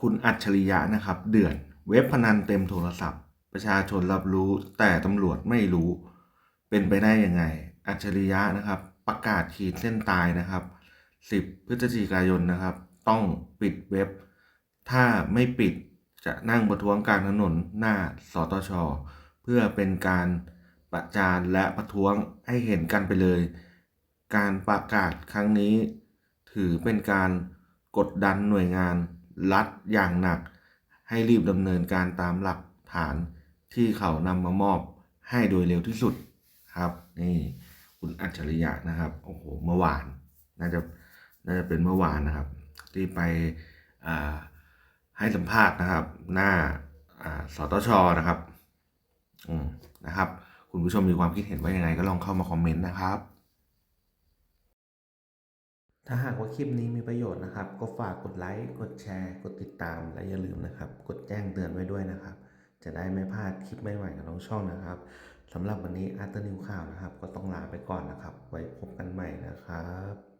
คุณอัจฉริยะนะครับ เดือดเว็บพนันเต็มโทรศัพท์ ประชาชนรับรู้แต่ตำรวจไม่รู้ เป็นไปได้ยังไง อัจฉริยะนะครับ ประกาศขีดเส้นตายนะครับ 10 พฤศจิกายนนะครับ ต้องปิดเว็บ ถ้าไม่ปิดจะนั่งประท้วงกลารถนนหน้าสตช เพื่อเป็นการประจานและประท้วงให้เห็นกันไปเลย การประกาศครั้งนี้ ถือเป็นการกดดันหน่วยงาน รัฐอย่างหนัก ให้รีบดำเนินการตามหลักฐานที่เขานำมามอบให้โดยเร็วที่สุดครับ นี่คุณอัจฉริยะนะครับโอ้โหเมื่อวานน่าจะน่าจะเป็นเมื่อวานนะครับ ที่ไปให้สัมภาษณ์นะครับ หน้าอ่าสตชนะครับอืมนะครับ คุณผู้ชมมีความคิดเห็นว่ายังไงก็ลองเข้ามาคอมเมนต์นะครับ ถ้าหากว่าคลิปนี้มีประโยชน์นะครับ ก็ฝากกดไลค์ กดแชร์ กดติดตาม และอย่าลืมนะครับ กดแจ้งเตือนไว้ด้วยนะครับ จะได้ไม่พลาดคลิปใหม่ๆกับน้องช่องนะครับสำหรับวันนี้อาร์ตนิวข่าวนะครับ ก็ต้องลาไปก่อนนะครับ ไว้พบกันใหม่นะครับ